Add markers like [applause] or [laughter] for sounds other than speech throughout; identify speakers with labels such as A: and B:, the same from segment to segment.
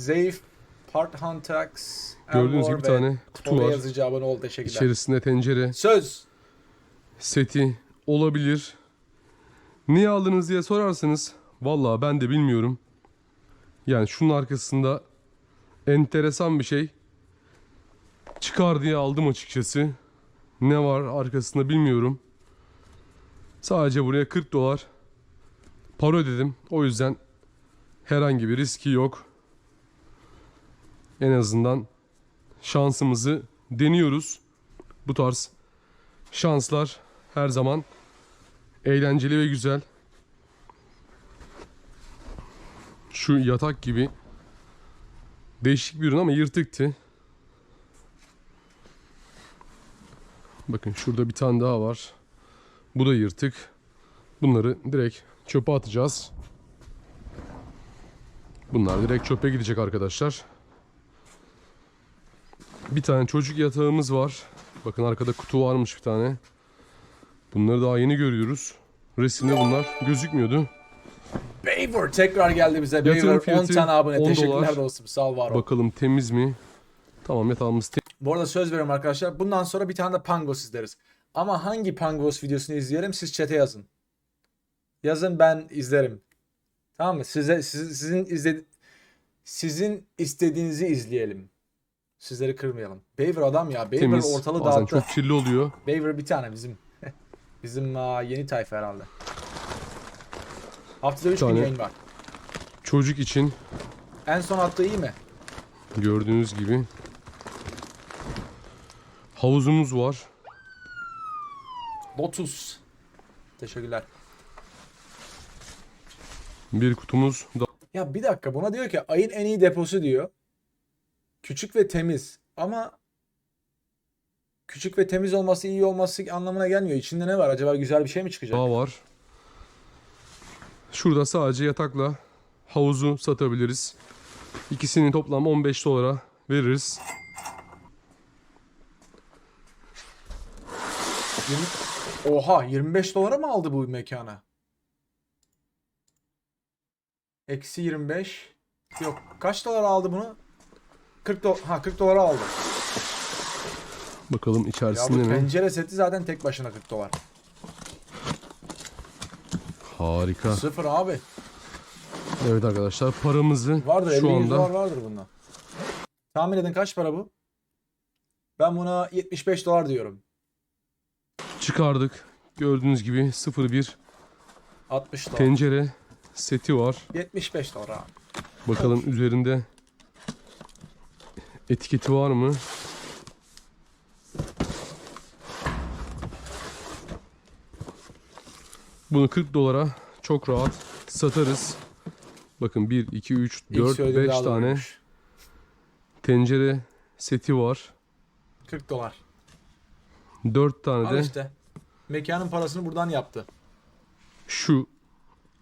A: Zayıf, Part Huntax,
B: Gördüğünüz gibi bir tane kutu var.
A: yazıcı abone ol. Teşekkürler.
B: İçerisinde tencere
A: Söz.
B: seti olabilir. Niye aldınız diye sorarsanız vallahi ben de bilmiyorum. Yani şunun arkasında enteresan bir şey çıkar diye aldım açıkçası. Ne var arkasında bilmiyorum. Sadece buraya 40 dolar para ödedim. O yüzden herhangi bir riski yok. En azından şansımızı deniyoruz. Bu tarz şanslar her zaman eğlenceli ve güzel. Şu yatak gibi değişik bir ürün ama yırtıktı. Bakın şurada bir tane daha var. Bu da yırtık. Bunları direkt çöpe atacağız. Bunlar direkt çöpe gidecek arkadaşlar. Bir tane çocuk yatağımız var. Bakın arkada kutu varmış bir tane. Bunları daha yeni görüyoruz. Resimde bunlar gözükmüyordu.
A: Baver tekrar geldi bize.
B: Yatırım
A: Baver 10
B: fiyatı
A: tane abone.
B: 10
A: Teşekkürler
B: dolar.
A: dostum. Sağ ol var ol.
B: Bakalım temiz mi? Tamam yatağımız temiz.
A: Bu arada söz veriyorum arkadaşlar. Bundan sonra bir tane de Pangos izleriz. Ama hangi Pangos videosunu izleyelim siz chat'e yazın. Yazın ben izlerim. Tamam mı? Size siz- sizin izle sizin istediğinizi izleyelim. Sizleri kırmayalım. Baver adam ya. Baver
B: Temiz.
A: ortalığı
B: Bazen
A: dağıttı.
B: çok kirli oluyor.
A: Baver bir tane bizim. [laughs] bizim aa, yeni tayfa herhalde. Haftada 3 gün
B: tane.
A: yayın var.
B: Çocuk için
A: En son attığı iyi mi?
B: gördüğünüz gibi havuzumuz var.
A: Lotus. Teşekkürler.
B: Bir kutumuz da
A: Ya bir dakika buna diyor ki ayın en iyi deposu diyor. Küçük ve temiz. Ama küçük ve temiz olması iyi olması anlamına gelmiyor. İçinde ne var? Acaba güzel bir şey mi çıkacak?
B: daha var. Şurada sadece yatakla havuzu satabiliriz. İkisini toplam 15 dolara veririz.
A: 20 Oha 25 dolara mı aldı bu mekana? Eksi 25. Yok. Kaç dolar aldı bunu? 40 dolar. Ha 40 dolara aldı.
B: Bakalım
A: Ya
B: içerisinde
A: bu
B: mi?
A: pencere seti zaten tek başına 40 dolar.
B: Harika.
A: Sıfır abi.
B: Evet arkadaşlar paramızı
A: Vardır 50
B: şu
A: 100
B: anda
A: dolar vardır bunda. Tahmin edin kaç para bu? Ben buna 75 dolar diyorum.
B: çıkardık. Gördüğünüz gibi 01
A: 60 dolar.
B: tencere seti var.
A: 75 dolar abi.
B: Bakalım üzerinde etiketi var mı? Bunu 40 dolara çok rahat satarız. Bakın 1, 2, 3,
A: İlk
B: 4,
A: söylediğim
B: 5
A: daha
B: tane tencere seti var.
A: 40 dolar.
B: 4 tane
A: Al
B: de
A: işte. Mekanın parasını buradan yaptı.
B: şu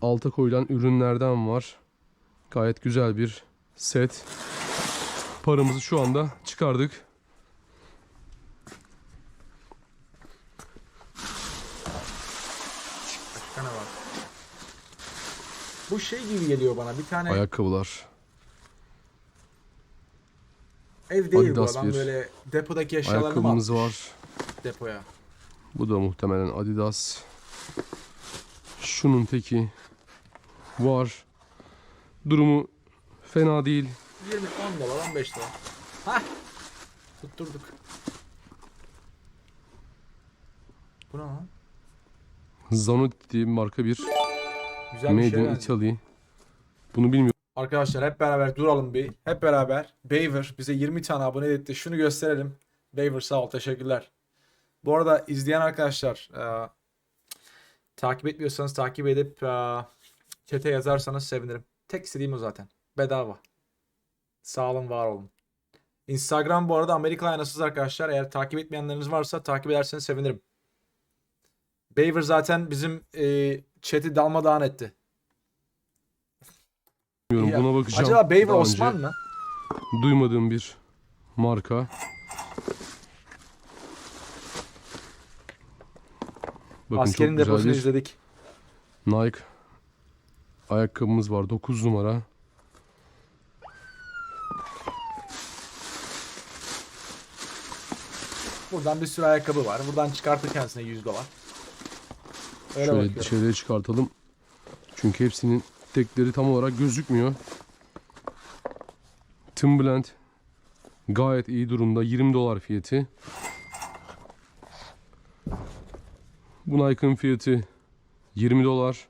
B: alta koyulan ürünlerden var. Gayet güzel bir set. Paramızı şu anda çıkardık.
A: Bu şey gibi geliyor bana. Bir tane
B: Ayakkabılar.
A: ev değil
B: Adidas
A: bu adam
B: bir
A: böyle depodaki eşyalarını mı
B: Ayakkabımız
A: atmış
B: var.
A: depoya?
B: Bu da muhtemelen Adidas. Şunun teki var. Durumu fena değil.
A: 20 10 dolar 15 dolar. Hah. Tutturduk. Bu ne lan?
B: Zanotti diye bir marka bir
A: Güzel bir
B: Made
A: şey
B: in
A: benziyor.
B: Italy. Bunu bilmiyorum.
A: Arkadaşlar hep beraber duralım bir. Hep beraber. Baver bize 20 tane abone etti. Şunu gösterelim. Baver sağ ol. Teşekkürler. Bu arada izleyen arkadaşlar e, takip etmiyorsanız takip edip e, chat'e yazarsanız sevinirim. Tek istediğim o zaten. Bedava. Sağ olun, var olun. Instagram bu arada Amerika aynasız arkadaşlar. Eğer takip etmeyenleriniz varsa takip ederseniz sevinirim. Baver zaten bizim e, chat'i dalmadağın etti.
B: bilmiyorum.
A: Ya,
B: Buna bakacağım.
A: Acaba Baver
B: Daha
A: Osman
B: önce
A: mı?
B: Duymadığım bir marka. Bakın
A: Askerin
B: çok
A: deposunu izledik.
B: Nike ayakkabımız var 9 numara.
A: Buradan bir sürü ayakkabı var. Buradan çıkartır kendisine 100 dolar. Öyle
B: Şöyle
A: bakıyorum.
B: dışarıya çıkartalım. Çünkü hepsinin tekleri tam olarak gözükmüyor. Timberland gayet iyi durumda. 20 dolar fiyatı. Bu Nike'ın fiyatı 20 dolar.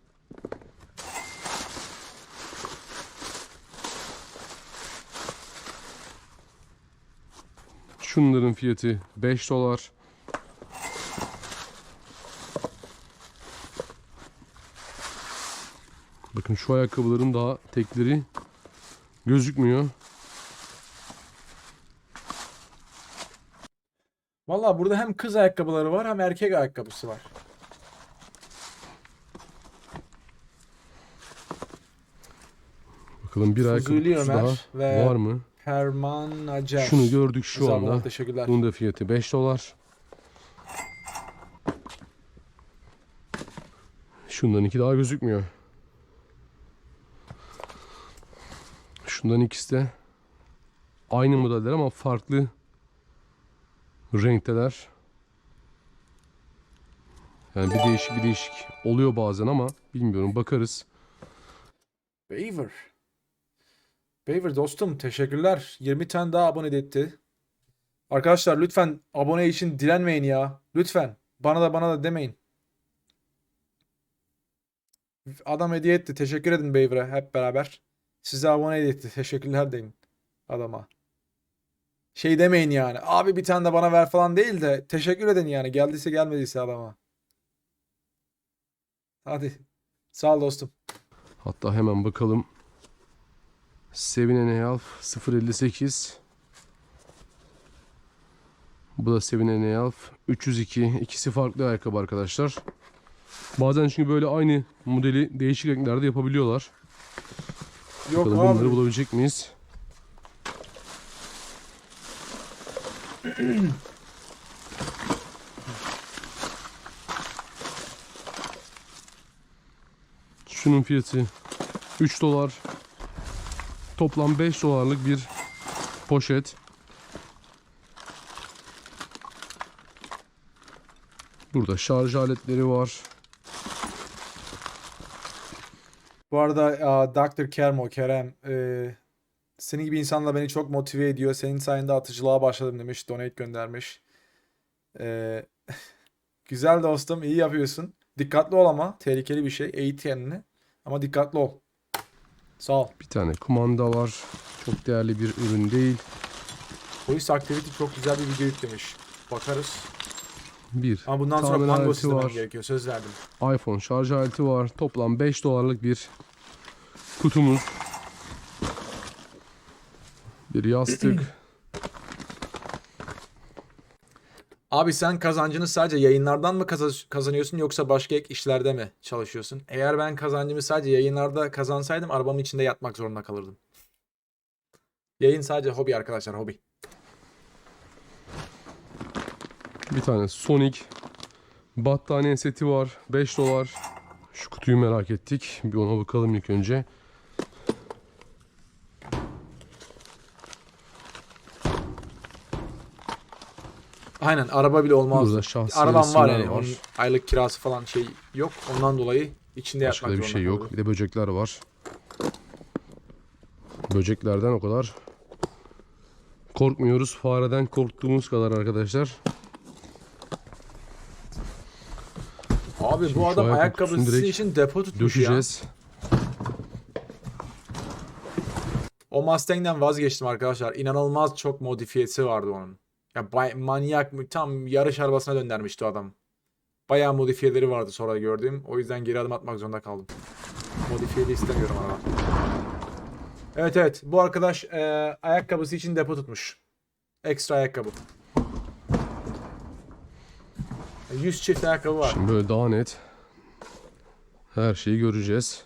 B: Şunların fiyatı 5 dolar. Bakın şu ayakkabıların daha tekleri gözükmüyor.
A: Valla burada hem kız ayakkabıları var hem erkek ayakkabısı var.
B: Bakalım bir ayakkabı
A: Fuzuli
B: kutusu
A: Ömer
B: daha
A: ve-
B: var mı?
A: Herman Acer.
B: Şunu gördük şu
A: olun,
B: anda.
A: Teşekkürler.
B: Bunun da fiyatı 5 dolar. Şundan iki daha gözükmüyor. Şundan ikisi de aynı modeller ama farklı renkteler. Yani bir değişik bir değişik oluyor bazen ama bilmiyorum bakarız.
A: Beaver. Beaver dostum teşekkürler. 20 tane daha abone etti. Arkadaşlar lütfen abone için direnmeyin ya. Lütfen. Bana da bana da demeyin. Adam hediye etti. Teşekkür edin Beaver'a hep beraber. Size abone etti. Teşekkürler deyin adama. Şey demeyin yani. Abi bir tane de bana ver falan değil de teşekkür edin yani. Geldiyse gelmediyse adama. Hadi. Sağ ol dostum.
B: Hatta hemen bakalım. A half 058. Bu da a half 302. İkisi farklı ayakkabı arkadaşlar. Bazen çünkü böyle aynı modeli değişik renklerde yapabiliyorlar.
A: Yok
B: Bakalım
A: abi.
B: bunları bulabilecek miyiz? [clears throat] Şunun fiyatı 3 dolar. Toplam 5 dolarlık bir poşet. Burada şarj aletleri var.
A: Bu arada aa, Dr. Kermo, Kerem e, senin gibi insanlar beni çok motive ediyor. Senin sayende atıcılığa başladım demiş. Donate göndermiş. E, [laughs] güzel dostum. iyi yapıyorsun. Dikkatli ol ama. Tehlikeli bir şey. Kendini. Ama dikkatli ol. Sağ ol.
B: Bir tane kumanda var. Çok değerli bir ürün değil.
A: Polis Activity çok güzel bir video yüklemiş. Bakarız.
B: Bir
A: Ama bundan sonra
B: Tamir aleti var.
A: gerekiyor. Söz verdim.
B: iPhone şarj aleti var. Toplam 5 dolarlık bir kutumuz. Bir yastık. [clears throat]
A: Abi sen kazancını sadece yayınlardan mı kaza- kazanıyorsun yoksa başka ek işlerde mi çalışıyorsun? Eğer ben kazancımı sadece yayınlarda kazansaydım arabamın içinde yatmak zorunda kalırdım. Yayın sadece hobi arkadaşlar hobi.
B: bir tane Sonic battaniye seti var. 5 dolar. Şu kutuyu merak ettik. Bir ona bakalım ilk önce.
A: Aynen araba bile olmaz.
B: Burada şahsi
A: Arabam var yani onun aylık kirası falan şey yok. Ondan dolayı içinde
B: Başka
A: yatmak
B: bir şey yok.
A: kalırdım.
B: Bir de böcekler var. Böceklerden o kadar korkmuyoruz. Fareden korktuğumuz kadar arkadaşlar.
A: Abi
B: Şimdi
A: bu adam
B: ayakkabı
A: ayakkabısı için depo tutmuş ya.
B: Dökeceğiz.
A: O Mustang'den vazgeçtim arkadaşlar. İnanılmaz çok modifiyesi vardı onun. Ya bay- manyak mı tam yarış arabasına döndürmüştü adam. Bayağı modifiyeleri vardı sonra gördüğüm. O yüzden geri adım atmak zorunda kaldım. Modifiyeli istemiyorum araba. Evet evet bu arkadaş e, ayakkabısı için depo tutmuş. Ekstra ayakkabı. 100 çift ayakkabı var.
B: Şimdi böyle daha net her şeyi göreceğiz.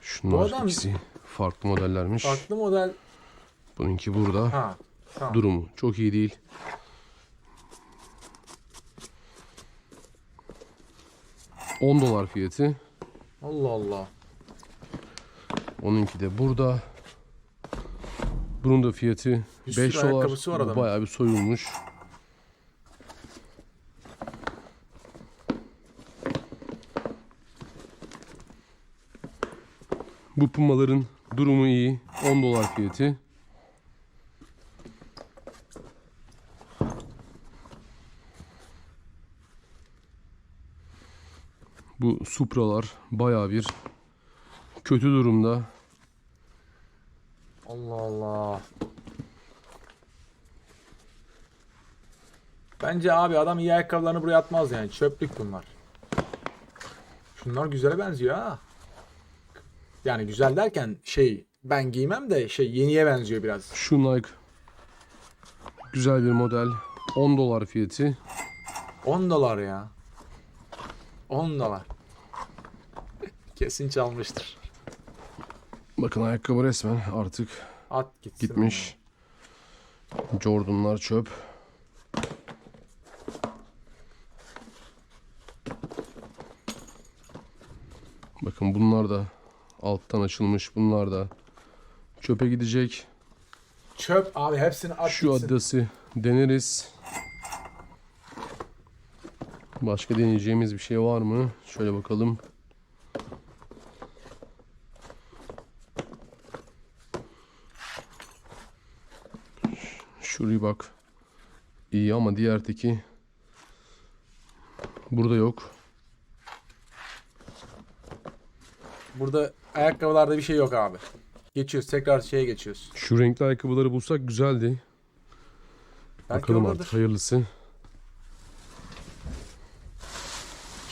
B: Şunlar
A: Bu adam-
B: ikisi farklı modellermiş.
A: Farklı model.
B: Bununki burada.
A: Ha. Tamam.
B: Durumu çok iyi değil. ...10 dolar fiyatı.
A: Allah Allah.
B: Onunki de burada. Bunun da fiyatı
A: Bir sürü
B: 5 dolar.
A: var
B: Bu. Bayağı bir soyulmuş. Bu pumaların durumu iyi. 10 dolar fiyatı. Bu Supra'lar bayağı bir kötü durumda.
A: Allah Allah. Bence abi adam iyi ayakkabılarını buraya atmaz yani. Çöplük bunlar. Şunlar güzele benziyor ha. Yani güzel derken şey ben giymem de şey yeniye benziyor biraz.
B: Şu Nike güzel bir model. 10 dolar fiyatı.
A: 10 dolar ya. 10 dolar. Kesin çalmıştır.
B: Bakın ayakkabı resmen artık
A: At gitsin.
B: gitmiş. Jordan'lar çöp. Bakın bunlar da alttan açılmış. Bunlar da çöpe gidecek.
A: Çöp abi hepsini at
B: Şu
A: gitsin.
B: adası deneriz. Başka deneyeceğimiz bir şey var mı? Şöyle bakalım. Şuraya bak. İyi ama diğer teki burada yok.
A: Burada ayakkabılarda bir şey yok abi. Geçiyoruz tekrar şeye geçiyoruz.
B: Şu renkli ayakkabıları bulsak güzeldi.
A: Belki
B: Bakalım
A: oradadır.
B: artık hayırlısı.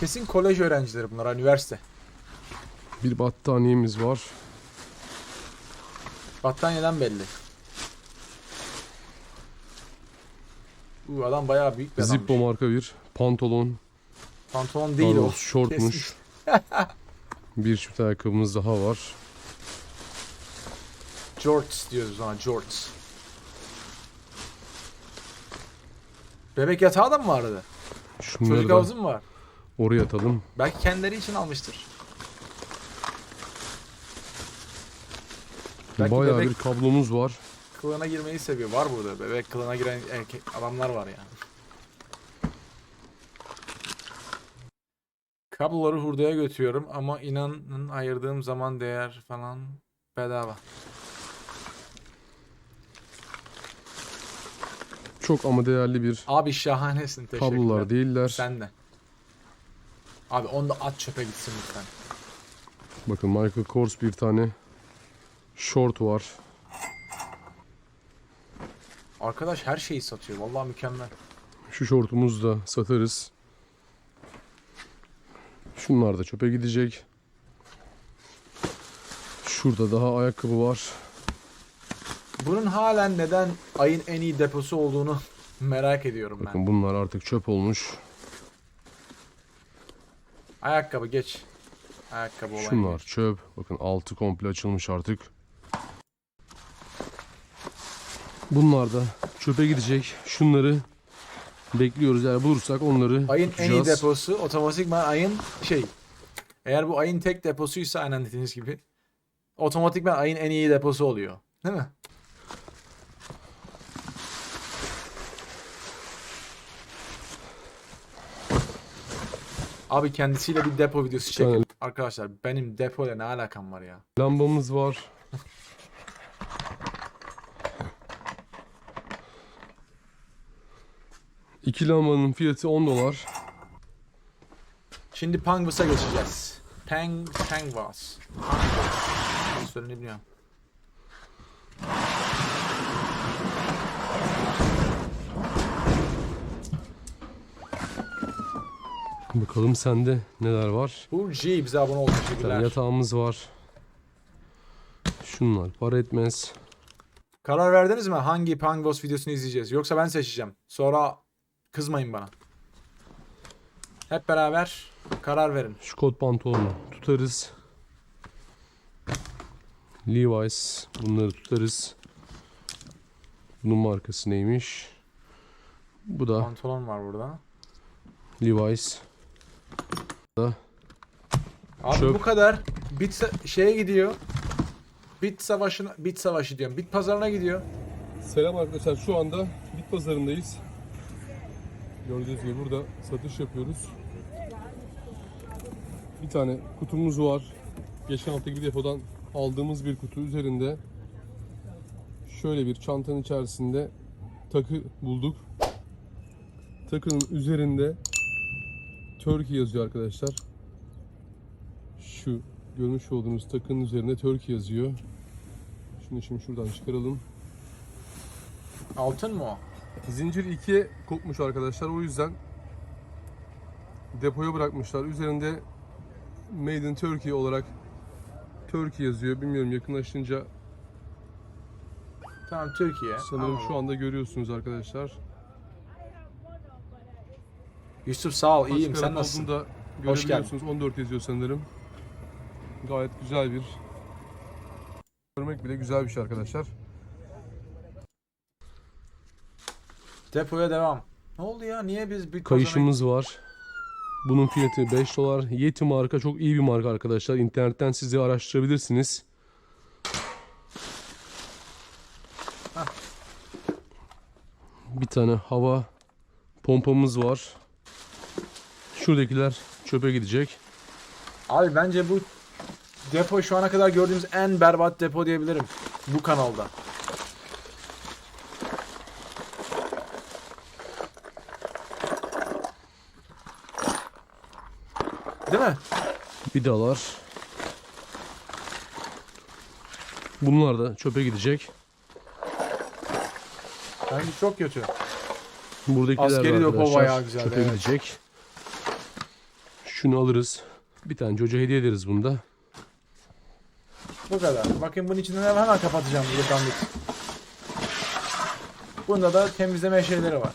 A: Kesin kolej öğrencileri bunlar üniversite.
B: Bir battaniyemiz var.
A: Battaniyeden belli. Uuu adam bayağı büyük bir adammış.
B: Zippo marka bir pantolon.
A: Pantolon değil
B: Daha
A: o.
B: şortmuş. [laughs] Bir çift ayakkabımız daha var.
A: Jorts diyoruz ona Jorts. Bebek yatağı da mı vardı?
B: Şunları
A: Çocuk
B: da
A: havuzu mu var?
B: oraya atalım.
A: Belki kendileri için almıştır. Belki
B: Bayağı
A: bebek-
B: bir kablomuz var.
A: Kılığına girmeyi seviyor. Var burada bebek kılığına giren erkek adamlar var yani. Kabloları hurdaya götürüyorum ama inanın ayırdığım zaman değer falan bedava.
B: Çok ama değerli bir
A: Abi şahanesin teşekkürler.
B: kablolar değiller.
A: Sen de. Abi onu da at çöpe gitsin lütfen.
B: Bakın Michael Kors bir tane short var.
A: Arkadaş her şeyi satıyor. Vallahi mükemmel.
B: Şu şortumuzu da satarız. Şunlar da çöpe gidecek. Şurada daha ayakkabı var.
A: Bunun halen neden ayın en iyi deposu olduğunu [laughs] merak ediyorum ben.
B: Bakın bunlar artık çöp olmuş.
A: Ayakkabı geç. Ayakkabı olayı.
B: Şunlar çöp. Bakın altı komple açılmış artık. Bunlar da çöpe gidecek. Şunları bekliyoruz. Eğer bulursak onları
A: Ayın en iyi
B: tutacağız.
A: deposu otomatikman ayın şey. Eğer bu ayın tek deposuysa aynen dediğiniz gibi otomatikman ayın en iyi deposu oluyor. Değil mi? Abi kendisiyle bir depo videosu çekelim.
B: Aynen.
A: Arkadaşlar benim depoyla ne alakam var ya?
B: Lambamız var. [laughs] İki lambanın fiyatı 10 dolar.
A: Şimdi Pangvas'a geçeceğiz. Pang Pangvas. Pangvas. Söyleni biliyorum.
B: Bakalım sende neler var.
A: Burji bize abone
B: tane
A: Teşekkürler.
B: yatağımız var. Şunlar para etmez.
A: Karar verdiniz mi hangi Pangvas videosunu izleyeceğiz? Yoksa ben seçeceğim. Sonra kızmayın bana. Hep beraber karar verin.
B: Şu kot pantolonu tutarız. Levi's bunları tutarız. Bunun markası neymiş? Bu da
A: Pantolon var burada.
B: Levi's.
A: Abi
B: Çöp.
A: bu kadar. Bir t- şeye gidiyor. Bit savaşına bit savaşı diyorum. Bit pazarına gidiyor.
B: Selam arkadaşlar. Şu anda bit pazarındayız. Gördüğünüz gibi burada satış yapıyoruz. Bir tane kutumuz var. Geçen haftaki depodan aldığımız bir kutu üzerinde şöyle bir çantanın içerisinde takı bulduk. Takının üzerinde Turkey yazıyor arkadaşlar. Şu görmüş olduğunuz takının üzerinde Turkey yazıyor. Şunu şimdi şuradan çıkaralım.
A: Altın mı o?
B: Zincir ikiye kopmuş arkadaşlar. O yüzden depoya bırakmışlar. Üzerinde Made in Turkey olarak Turkey yazıyor. Bilmiyorum yakınlaşınca
A: Tamam Türkiye.
B: sanırım
A: Anladım.
B: şu anda görüyorsunuz arkadaşlar.
A: Yusuf sağ ol iyiyim sen nasılsın?
B: da
A: Hoş geldin.
B: görebiliyorsunuz. 14 yazıyor sanırım. Gayet güzel bir görmek bile güzel bir şey arkadaşlar.
A: Depoya devam. Ne oldu ya? Niye biz pazarına
B: Kayışımız var. Bunun fiyatı 5 dolar. Yeti marka çok iyi bir marka arkadaşlar. İnternetten siz de araştırabilirsiniz. Bir tane hava pompamız var. Şuradakiler çöpe gidecek.
A: Abi bence bu depo şu ana kadar gördüğümüz en berbat depo diyebilirim. Bu kanalda. Değil mi?
B: Vidalar. Bunlar da çöpe gidecek.
A: Bence çok kötü.
B: Buradakiler
A: Askeri depo
B: arkadaşlar.
A: bayağı güzel,
B: Çöpe
A: evet.
B: gidecek. Şunu alırız. Bir tane çocuğa hediye ederiz bunda.
A: Bu kadar. Bakın bunun içinden hemen, hemen kapatacağım bir dandik. Bunda da temizleme şeyleri var.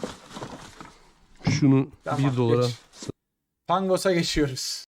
B: Şunu
A: Tamam,
B: 1 dolara
A: geç. Pangos'a geçiyoruz.